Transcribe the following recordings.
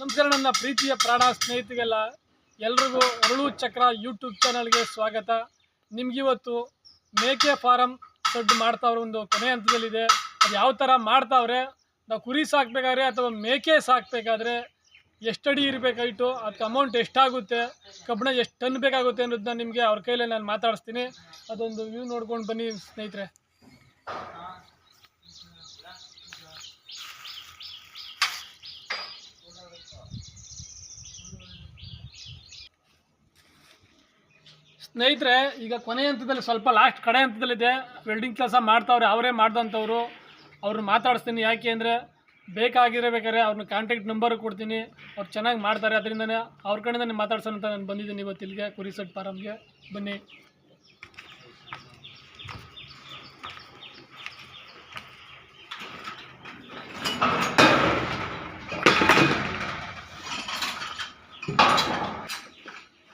ನಮಸ್ಕಾರ ನನ್ನ ಪ್ರೀತಿಯ ಪ್ರಾಣ ಸ್ನೇಹಿತರಿಗೆಲ್ಲ ಎಲ್ರಿಗೂ ಅರಳು ಚಕ್ರ ಯೂಟ್ಯೂಬ್ ಚಾನಲ್ಗೆ ಸ್ವಾಗತ. ನಿಮ್ಗಿವತ್ತು ಮೇಕೆ ಫಾರಮ್ ದೊಡ್ಡ ಮಾಡ್ತಾವ್ರೆ ಒಂದು ಕೊನೆ ಹಂತದಲ್ಲಿದೆ. ಅದು ಯಾವ ಥರ ಮಾಡ್ತಾವ್ರೆ, ನಾವು ಕುರಿ ಸಾಕಬೇಕಾದ್ರೆ ಅಥವಾ ಮೇಕೆ ಸಾಕಬೇಕಾದ್ರೆ ಎಷ್ಟಡಿ ಇರಬೇಕಾಯಿತು, ಅದಕ್ಕೆ ಅಮೌಂಟ್ ಎಷ್ಟಾಗುತ್ತೆ, ಕಬ್ಬಣ ಎಷ್ಟು ಟನ್ ಬೇಕಾಗುತ್ತೆ ಅನ್ನೋದನ್ನ ನಿಮಗೆ ಅವ್ರ ಕೈಲೇ ನಾನು ಮಾತಾಡಿಸ್ತೀನಿ. ಅದೊಂದು ವ್ಯೂ ನೋಡ್ಕೊಂಡು ಬನ್ನಿ ಸ್ನೇಹಿತರೆ. ಸ್ನೇಹಿತರೆ, ಈಗ ಕೊನೆ ಹಂತದಲ್ಲಿ ಸ್ವಲ್ಪ ಲಾಸ್ಟ್ ಕಡೆ ಹಂತದಲ್ಲಿದೆ. ವೆಲ್ಡಿಂಗ್ ಕೆಲಸ ಮಾಡ್ತಾವ್ರೆ, ಅವರೇ ಮಾಡ್ದಂಥವ್ರು. ಅವ್ರನ್ನ ಮಾತಾಡಿಸ್ತೀನಿ. ಯಾಕೆ ಅಂದರೆ, ಬೇಕಾಗಿರಬೇಕಾದ್ರೆ ಅವ್ರನ್ನ ಕಾಂಟ್ಯಾಕ್ಟ್ ನಂಬರ್ ಕೊಡ್ತೀನಿ. ಅವ್ರು ಚೆನ್ನಾಗಿ ಮಾಡ್ತಾರೆ. ಅದರಿಂದನೇ ಅವ್ರ ಕಡೆಯಿಂದ ಮಾತಾಡ್ಸೋಣ ಅಂತ ನಾನು ಬಂದಿದ್ದೀನಿ ಇವತ್ತು ಇಲ್ಲಿಗೆ ಕುರಿ ಸೆಟ್ ಫಾರಮ್ಗೆ ಬನ್ನಿ.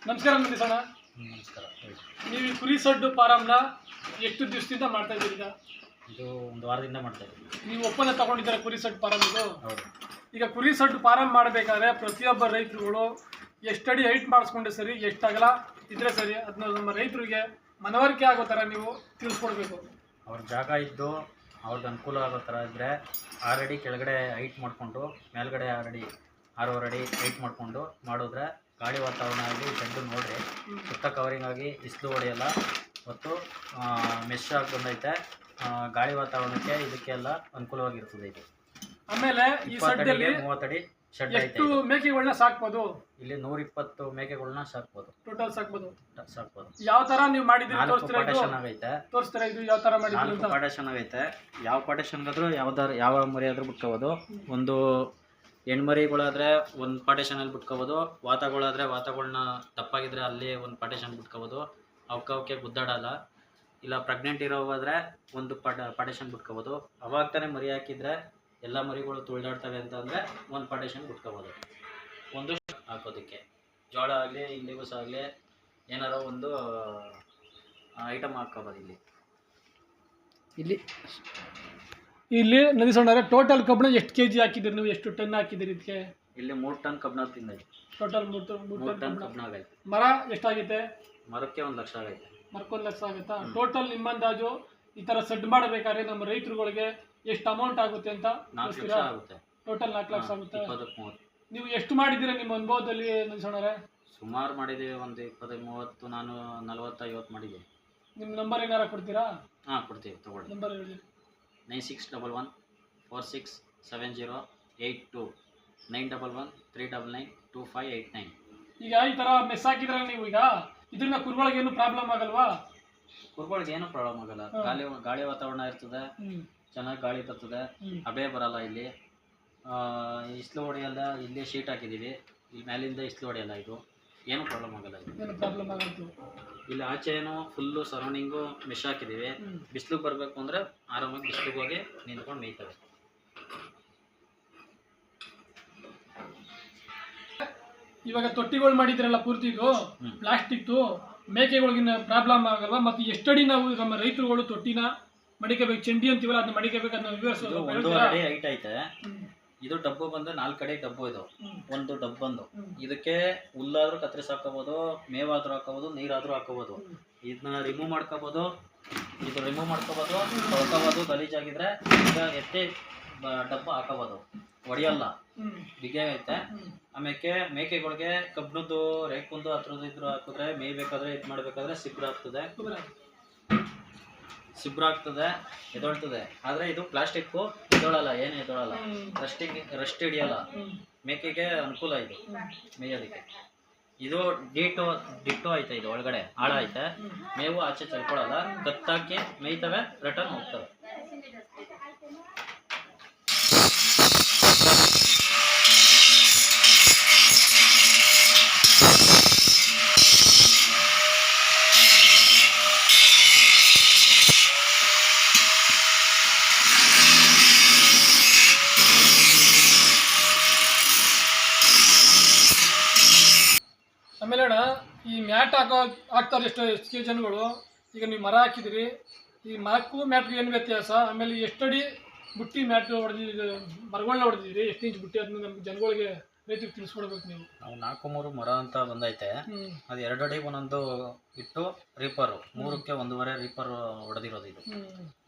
ನಮಸ್ಕಾರ ಮಂದಿಸೋಣ ನಮಸ್ಕಾರ. ನೀವು ಈ ಕುರಿ ಸಡ್ಡು ಫಾರಮ್ನ ಎಷ್ಟು ದಿವಸದಿಂದ ಮಾಡ್ತಾ ಇದ್ದೀರಿ ಈಗ? ಇದು ಒಂದು ವಾರದಿಂದ ಮಾಡ್ತಾ ಇದ್ದೀವಿ. ನೀವು ಒಪ್ಪಂದ ತಗೊಂಡಿದ್ದೀರಾ ಕುರಿ ಸಡ್ ಫಾರಮ್ ಇದು? ಹೌದು. ಈಗ ಕುರಿ ಸಡ್ ಫಾರಮ್ ಮಾಡಬೇಕಾದ್ರೆ ಪ್ರತಿಯೊಬ್ಬ ರೈತರುಗಳು ಎಷ್ಟಡಿ ಹೈಟ್ ಮಾಡಿಸ್ಕೊಂಡೆ ಸರಿ ಎಷ್ಟಾಗಲ್ಲ ಇದ್ರೆ ಸರಿ ಅದನ್ನ ನಮ್ಮ ರೈತರಿಗೆ ಮನವರಿಕೆ ಆಗೋ ಥರ ನೀವು ತಿಳಿಸ್ಕೊಡ್ಬೇಕು. ಅವ್ರ ಜಾಗ ಇದ್ದು ಅವ್ರದ್ದು ಅನುಕೂಲ ಆಗೋ ಥರ ಇದ್ದರೆ ಆಲ್ರೆಡಿ ಕೆಳಗಡೆ ಹೈಟ್ ಮಾಡಿಕೊಂಡು ಮೇಲ್ಗಡೆ ಆರು ಅಡಿ ಟೈಟ್ ಮಾಡಿಕೊಂಡು ಮಾಡಿದ್ರೆ ಗಾಳಿ ವಾತಾವರಣ ಆಗಿ ಜಡ್ಡು ನೋಡ್ರಿ. ಸುತ್ತ ಕವರಿಂಗ್ ಆಗಿ ಇಸ್ಲು ಹೊಡೆಯಲ್ಲ. ಮತ್ತು ಮೆಶ್ ಆಗಿ ಬಂದೈತೆ. ಗಾಳಿ ವಾತಾವರಣಕ್ಕೆ ಇದಕ್ಕೆಲ್ಲ ಅನುಕೂಲವಾಗಿರ್ತದೆ ಇದು. ಆಮೇಲೆ ಈ ಸಡ್ಡಲ್ಲಿ ಮೂವತ್ತಡಿ ಶೆಡ್ ಎಷ್ಟು. ಮೇಕೆಗಳನ್ನ ಸಾಕ್ಬೋದು? ಇಲ್ಲಿ ನೂರಿಪ್ಪತ್ತು ಮೇಕೆಗಳನ್ನ ಸಾಕ್ಬೋದು. ಟೋಟಲ್ ಸಾಕ್ಬೋದು? ಸಾಕ್ಬೋದು. ಯಾವ ತರ ನೀವು ಮಾಡಿದ್ರಿ ಯಾವ ತೋರಿಸ್ತೀರಾ ಇದು? ಪಾರ್ಟೇಷನ್ ಆಗೈತೆ. ತೋರಿಸ್ತೀರಾ ಇದು ಯಾವ ತರ ಮಾಡಿದ್ರಿ ಪಾರ್ಟೇಷನ್ ಆಗೈತೆ. ಯಾವ ಪಾರ್ಟೇಷನ್ಗಾದ್ರೂ ಯಾವ್ದಾರು ಯಾವ ಮರಿ ಆದ್ರೂ ಬಿಟ್ಕೋಬೋದು ಒಂದು ಹೆಣ್ಮರಿಗಳಾದ್ರೆ ಒಂದು ಪಾರ್ಟೇಷನಲ್ಲಿ ಬಿಟ್ಕೋಬೋದು, ವಾತಗಳಾದ್ರೆ ವಾತಗಳನ್ನ ತಪ್ಪಾಗಿದ್ರೆ ಅಲ್ಲಿ ಒಂದು ಪಾರ್ಟೇಷನ್ ಬಿಟ್ಕೋಬೋದು. ಅವಕ್ಕೆ ಅವಕ್ಕೆ ಗುದ್ದಾಡಲ್ಲ. ಇಲ್ಲ ಪ್ರೆಗ್ನೆಂಟ್ ಇರೋವಾದರೆ ಒಂದು ಪಾಟ ಪಾರ್ಟೇಷನ್ ಬಿಟ್ಕೋಬೋದು. ಅವಾಗ ತಾನೇ ಮರಿ ಹಾಕಿದ್ರೆ ಎಲ್ಲ ಮರಿಗಳು ತುಳಿದಾಡ್ತವೆ ಅಂತಂದರೆ ಒಂದು ಪಾರ್ಟೇಷನ್ ಬಿಟ್ಕೋಬೋದು. ಒಂದು ಹಾಕೋದಕ್ಕೆ. ಜೋಳ ಆಗಲಿ ಇಂಡಿಗೂಸ್ ಆಗಲಿ, ಏನಾರೋ ಒಂದು ಐಟಮ್ ಹಾಕ್ಕೋಬೋದು ಇಲ್ಲಿ. ಇಲ್ಲಿ ಇಲ್ಲಿ ನದಿ ಸಣ್ಣ ಟೋಟಲ್ ಕಬ್ಬಿಣ ಎಷ್ಟು ಕೆ ಜಿ ಹಾಕಿದ್ದೀರಿ ನೀವು? ಎಷ್ಟು ಟನ್ ಹಾಕಿದ್ದೀರಿ ಇದಕ್ಕೆ? ಇಲ್ಲಿ ಮೂರು ಟನ್ ಕಬ್ಬಿಣ ತಿಂದೈತೆ ಟೋಟಲ್ ಮೂರು ಟನ್ ಮೂರು ಮೂರು ಟನ್ ಕಬ್ಬಿಣ ಕಬ್ಬಣ. ಕಬ್ಬಣ ಆಗೈತೆ. ಮರ ಎಷ್ಟಾಗೈತೆ? ಮರಕ್ಕೆ ಒಂದು ಲಕ್ಷ ಆಗೈತೆ. ಮರ್ಕೊಂದು ಲಕ್ಷ ಆಗುತ್ತಾ? ಟೋಟಲ್ ನಿಮ್ಮ ಅಂದಾಜು ಈ ಥರ ಸೆಡ್ ಮಾಡಬೇಕಾದ್ರೆ ನಮ್ಮ ರೈತರುಗಳಿಗೆ ಎಷ್ಟು ಅಮೌಂಟ್ ಆಗುತ್ತೆ ಅಂತ ನಾಲ್ಕು ಲಕ್ಷ ಆಗುತ್ತೆ. ಟೋಟಲ್ ನಾಲ್ಕು ಲಕ್ಷ ಆಗುತ್ತೆ. ಇಪ್ಪತ್ತಕ್ಕೆ ಮೂವತ್ತು. ನೀವು ಎಷ್ಟು ಮಾಡಿದ್ದೀರಾ ನಿಮ್ಮ ಅನುಭವದಲ್ಲಿ ನಿಲ್ಸೋಣರೆ ಸುಮಾರು ಮಾಡಿದೆ ಒಂದು ಇಪ್ಪತ್ತೈದು ಮೂವತ್ತು ನಾನು ನಲವತ್ತು ಐವತ್ತು ಮಾಡಿದ್ದೀವಿ ನಿಮ್ಮ ನಂಬರ್ ಏನಾರ ಕೊಡ್ತೀರಾ? ಹಾಂ ಕೊಡ್ತೀವಿ ತಗೊಳ್ಳಿ. ನಂಬರ್ ಹೇಳಿ. Nine six double one four six seven zero eight two nine double one three double nine two five eight nine. ಈಗ ಈ ಥರ ಮೆಸ್ ಹಾಕಿದ್ರೆ ನೀವು ಈಗ? ಇದರಿಂದ ಕುರುಗಳಿಗೆ ಏನು ಪ್ರಾಬ್ಲಮ್ ಆಗಲ್ವಾ? ಕುರುಗಳಿಗೆ ಏನು ಪ್ರಾಬ್ಲಮ್ ಆಗಲ್ಲ. ಗಾಳಿ ಗಾಳಿ ವಾತಾವರಣ ಇರ್ತದೆ. ಚೆನ್ನಾಗಿ ಗಾಳಿ ಬರ್ತದೆ. ಅಬೇ ಬರಲ್ಲ ಇಲ್ಲಿ. ಆ, ಇಸ್ಲು ಹೊಡೆಯಲ್ಲ ಇಲ್ಲೇ ಶೀಟ್ ಹಾಕಿದ್ದೀವಿ. ಇಲ್ಲಿ ಮೇಲಿಂದ ಇಸ್ಲು ಹೊಡೆಯಲ್ಲ ಇದು. ಏನೂ ಪ್ರಾಬ್ಲಮ್ ಆಗಲ್ಲ ಇದು? ಏನು ಪ್ರಾಬ್ಲಮ್ ಆಗಂತು ಇಲ್ಲಿ ಆಚೆನೂ ಫುಲ್ಲು ಸರೌಂಡಿಂಗು ಮೆಶ್ ಹಾಕಿದ್ದೀವಿ ಬಿಸಿಲಿಗೆ ಬಿಸಿಲು ಬರಬೇಕು ಅಂದರೆ ಆರಾಮಾಗಿ ಬಿಸಿಲಿಗೆ ಹೋಗಿ ನಿಂತ್ಕೊಂಡು ಮೇಯ್ತವೆ. ಇವಾಗ ತೊಟ್ಟಿಗಳು ಮಾಡಿದ್ರಲ್ಲ ಪೂರ್ತಿ ಇದು? ಹ್ಮ್. ಪ್ಲಾಸ್ಟಿಕ್ದು ಮೇಕೆಗಳಿಗಿನ ಪ್ರಾಬ್ಲಮ್ ಆಗಲ್ವಾ? ಮತ್ತು ಎಷ್ಟಡಿ ನಾವು ನಮ್ಮ ರೈತರುಗಳು ತೊಟ್ಟಿನ ಮಡಿಕಬೇಕು ಚಂಡಿ ಅಂತೀವಲ್ಲ ಅದನ್ನ ಮಡಿಕಬೇಕು ಅದನ್ನ ಇದು ವಿವರಿಸೋದು ಅಡಿ ಹೈಟ್ ಐತೆ. ಇದು ಡಬ್ಬು ಬಂದು ನಾಲ್ಕು ಕಡೆ ಡಬ್ಬು ಇದು. ಒಂದು ಡಬ್ ಬಂದು. ಇದಕ್ಕೆ ಹುಲ್ಲಾದ್ರೂ ಕತ್ತರಿಸಿ ಹಾಕೋಬೋದು ಮೇವಾದ್ರೂ ಹಾಕೋಬೋದು ನೀರಾದ್ರೂ ಹಾಕೋಬೋದು ಹ್ಮ್. ಇದನ್ನ ರಿಮೂವ್ ಮಾಡ್ಕೋಬೋದು. ಇದು ರಿಮೂವ್ ಮಾಡ್ಕೋಬೋದು ತೊಳ್ಕೋಬೋದು ಗಲೀಜಾಗಿದ್ರೆ ಈಗ ಎತ್ತಿ ಡಬ್ಬ ಹಾಕೋಬೋದು ಒಡೆಯಲ್ಲ. ಬಿಗಿ ಐತೆ. ಆಮೇಲೆ ಮೇಕೆಗಳಿಗೆ ಕಬ್ಬಿಣದ್ದು ರೇಕುಂದು ಹತ್ರದ್ದು ಇದ್ರು ಹಾಕಿದ್ರೆ ಮೇಯ್ಬೇಕಾದ್ರೆ ಇದು ಮಾಡಬೇಕಾದ್ರೆ ಸಿಬ್ರ ಆಗ್ತದೆ. ಗೊಬ್ಬರ. ಸಿಬ್ರ ಆಗ್ತದೆ, ಎದೊಳ್ತದೆ ಆದ್ರೆ ಇದು ಪ್ಲಾಸ್ಟಿಕ್ಕು ಎದೊಳಲ್ಲ, ಏನು ಎದೊಳಲ್ಲ. Rusting Rust ಹಿಡಿಯಲ್ಲ. ಮೇಕೆಗೆ ಅನುಕೂಲ ಇದು. ಮೇಯೋದಕ್ಕೆ ಇದು ಡಿಟೋ ಡಿಟೋ ಐತೆ ಇದು ಒಳಗಡೆ, ಆಳ ಐತೆ ಮೇವು ಆಚೆ ಚೆಲ್ಕೊಳಲ್ಲ ಕತ್ತಾಕಿ ಮೇಯ್ತವೆ ರಿಟರ್ನ್ ಹೋಗ್ತವೆ ಆಮೇಲೆ ಅಣ್ಣ ಈ ಮ್ಯಾಟ್ ಹಾಕೋ ಹಾಕ್ತಾರೆ ಎಷ್ಟು ಎಷ್ಟು ಜನಗಳು. ಈಗ ನೀವು ಮರ ಹಾಕಿದಿರಿ, ಈ ಮರಕ್ಕೂ ಮ್ಯಾಟ್ಗೂ ಏನು ವ್ಯತ್ಯಾಸ? ಆಮೇಲೆ ಎಷ್ಟಡಿ ಬುಟ್ಟಿ ಮ್ಯಾಟ್ ಹೊಡೆದಿದ್ದೀರಿ ಮರಗಳನ್ನ ಹೊಡೆದಿದ್ದೀರಿ, ಎಷ್ಟು ಇಂಚ್ ಬುಟ್ಟಿ ಅದನ್ನ ನಮ್ಗೆ ಜನಗಳಿಗೆ ರೈತರಿಗೆ ತಿಳಿಸ್ಕೊಡ್ಬೇಕು ನೀವು. ನಾವು ನಾಲ್ಕು ಮೂರು ಮರ ಅಂತ ಬಂದೈತೆ. ಅದು ಎರಡು ಅಡಿಗೆ ಒಂದೊಂದು ಇಟ್ಟು ರೀಪರ್ ಮೂರಕ್ಕೆ ಒಂದೂವರೆ ರೀಪರ್ ಹೊಡೆದಿರೋದು ಇದು.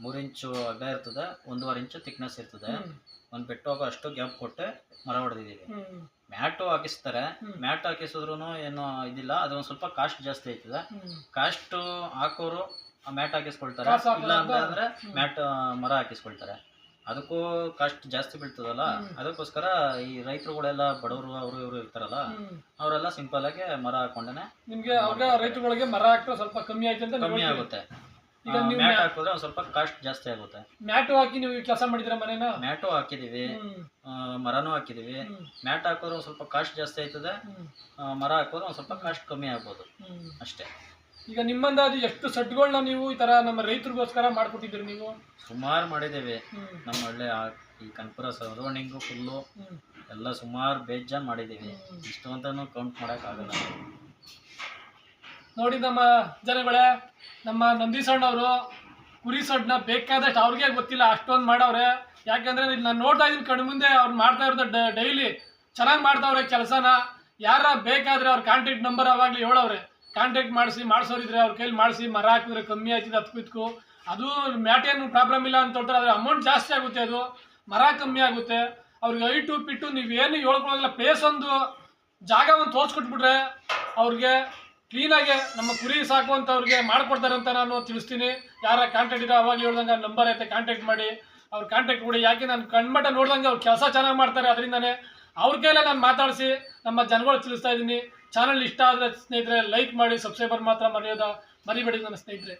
ಮೂರು ಇಂಚು ಅಗ್ಗ ಇರ್ತದೆ ಒಂದೂವರೆ ಇಂಚು ತಿಕ್ನೆಸ್ ಇರ್ತದೆ. ಒಂದ್ ಬೆಟ್ಟು ಹೋಗೋ ಅಷ್ಟು ಗ್ಯಾಪ್ ಕೊಟ್ಟೆ ಮರ ಹೊಡೆದಿದ್ದೀವಿ. ಮ್ಯಾಟ್ ಮ್ಯಾಟು ಹಾಕಿಸ್ತಾರೆ. ಮ್ಯಾಟ್ ಹಾಕಿಸಿದ್ರು ಏನು ಇದಿಲ್ಲ ಅದು ಒಂದು ಸ್ವಲ್ಪ ಕಾಸ್ಟ್ ಜಾಸ್ತಿ ಆಯ್ತದೆ ಕಾಸ್ಟ್ ಹಾಕೋರು ಮ್ಯಾಟ್ ಹಾಕಿಸ್ಕೊಳ್ತಾರೆ. ಕಾಸು ಇಲ್ಲ ಅಂದ್ರೆ ಮ್ಯಾಟ್ ಮರ ಹಾಕಿಸ್ಕೊಳ್ತಾರೆ. ಅದಕ್ಕೂ ಕಾಸ್ಟ್ ಜಾಸ್ತಿ ಬೀಳ್ತದಲ್ಲ? ಅದಕ್ಕೋಸ್ಕರ ಈ ರೈತರುಗಳೆಲ್ಲ ಬಡವರು ಅವರು ಇವರು ಇರ್ತಾರಲ್ಲ ಅವರೆಲ್ಲ ಸಿಂಪಲ್ ಆಗಿ ಮರ ಹಾಕೊಂಡೇನೆ ನಿಮ್ಗೆ ಅವಾಗ ರೈತರುಗಳಿಗೆ ಮರ ಹಾಕಿದ್ರೆ ಸ್ವಲ್ಪ ಕಮ್ಮಿ ಆಯ್ತು ಅಂತ ಕಮ್ಮಿ ಆಗುತ್ತೆ. ಈಗ ನೀವು ಮ್ಯಾಟ್ ಹಾಕಿದ್ರೆ ಒಂದು ಸ್ವಲ್ಪ ಕಾಸ್ಟ್ ಜಾಸ್ತಿ ಆಗುತ್ತೆ. ಮ್ಯಾಟು ಹಾಕಿ ನೀವು ಕೆಲಸ ಮಾಡಿದ್ರ ಮನೇನ? ಮ್ಯಾಟು ಹಾಕಿದೀವಿ ಮರನೂ ಹಾಕಿದೀವಿ ಮ್ಯಾಟ್ ಹಾಕೋರು ಒಂದು ಸ್ವಲ್ಪ ಕಾಸ್ಟ್ ಜಾಸ್ತಿ ಆಯ್ತದೆ. ಮರ ಹಾಕಿದ್ರೆ ಒಂದು ಸ್ವಲ್ಪ ಕಾಸ್ಟ್ ಕಮ್ಮಿ ಆಗ್ಬೋದು. ಅಷ್ಟೇ. ಈಗ ನಿಮ್ಮಂದಾಜು ಎಷ್ಟು ಸೆಟ್ಗಳನ್ನ ನೀವು ಈ ತರ ನಮ್ಮ ರೈತರಿಗೋಸ್ಕರ ಮಾಡ್ಕೊಟ್ಟಿದ್ದೀರಿ ನೀವು? ಸುಮಾರು ಮಾಡಿದ್ದೇವೆ. ಹ್ಮ್. ನಮ್ಮ ಹಳ್ಳಿ ಆ- ಈ ಕನ್ಪುರ ಸರೌಂಡಿಂಗು ಫುಲ್ಲು ಹ್ಮ್. ಎಲ್ಲ ಸುಮಾರು ಬೇಜಾನ್ ಮಾಡಿದ್ದೀವಿ. ಇಷ್ಟು ಅಂತಾನು ಕೌಂಟ್ ಮಾಡೋಕ್ಕಾಗಲ್ಲ. ನೋಡಿ ನಮ್ಮ ಜನಗಳೇ ನಮ್ಮ ನಂದೀಸಣ್ಣವರು ಕುರಿ ಸಡ್ನ ಬೇಕಾದಷ್ಟು ಅವ್ರಿಗೆ ಗೊತ್ತಿಲ್ಲ ಅಷ್ಟೊಂದು ಮಾಡವ್ರೆ. ಯಾಕಂದ್ರೆ ಇಲ್ಲಿ ನಾನು ನೋಡ್ತಾ ಇದ್ದೀನಿ ಕಣ್ಣು ಮುಂದೆ ಅವ್ರು ಮಾಡ್ತಾ ಇರೋದು ಡೈಲಿ ಚೆನ್ನಾಗಿ ಮಾಡ್ತಾವ್ರೆ ಕೆಲಸನ. ಯಾರ ಬೇಕಾದ್ರೆ ಅವ್ರ ಕಾಂಟ್ಯಾಕ್ಟ್ ನಂಬರ್ ಅವಾಗಲೇ ಹೇಳವ್ರೆ. ಕಾಂಟ್ಯಾಕ್ಟ್ ಮಾಡಿಸಿ, ಮಾಡಿಸೋರಿದ್ರೆ ಅವ್ರ ಕೈಲಿ ಮಾಡಿಸಿ, ಮರ ಹಾಕಿದ್ರೆ ಕಮ್ಮಿ ಆಯ್ತಿದೆ ಇದಕ್ಕೂ ಅದು ಮ್ಯಾಟ್ ಏನು ಪ್ರಾಬ್ಲಮ್ ಇಲ್ಲ ಅಂತ ಹೇಳ್ತಾರೆ, ಆದರೆ ಅಮೌಂಟ್ ಜಾಸ್ತಿ ಆಗುತ್ತೆ ಅದು. ಮರ ಕಮ್ಮಿ ಆಗುತ್ತೆ. ಅವ್ರಿಗೆ ಐಟು ಪಿಟ್ಟು ನೀವೇನು ಹೇಳ್ಕೊಳ್ಳೋದಿಲ್ಲ. ಪ್ಲೇಸ್ ಒಂದು ಜಾಗ ಒಂದು ತೋರಿಸ್ಕೊಟ್ಬಿಟ್ರೆ ಅವ್ರಿಗೆ ಕ್ಲೀನಾಗಿ ನಮ್ಮ ಕುರಿ ಸಾಕುವಂಥವ್ರಿಗೆ ಮಾಡ್ಕೊಡ್ತಾರೆ ಅಂತ ನಾನು ತಿಳಿಸ್ತೀನಿ. ಯಾರ ಕಾಂಟ್ಯಾಕ್ಟ್ ಇದೆ ಅವಾಗ ಹೇಳ್ದಂಗೆ ನಂಬರ್ ಐತೆ ಕಾಂಟ್ಯಾಕ್ಟ್ ಮಾಡಿ. ಅವ್ರ ಕಾಂಟ್ಯಾಕ್ಟ್ ಕೊಡಿ. ಯಾಕೆ ನಾನು ಕಣ್ಮಟ್ಟ ನೋಡ್ದಂಗೆ ಅವ್ರು ಕೆಲಸ ಚೆನ್ನಾಗಿ ಮಾಡ್ತಾರೆ, ಅದರಿಂದನೇ ಅವ್ರ ಕೈಲೇ ನಾನು ಮಾತಾಡಿಸಿ ನಮ್ಮ ಜನಗಳು ತಿಳಿಸ್ತಾ ಇದ್ದೀನಿ. ಚಾನಲ್ ಇಷ್ಟ ಆದರೆ ಸ್ನೇಹಿತರೆ ಲೈಕ್ ಮಾಡಿ ಸಬ್ಸ್ಕ್ರೈಬರ್ ಮಾತ್ರ ಮರೆಯೋದ ಮರಿಬೇಡಿ ನನ್ನ ಸ್ನೇಹಿತರೆ.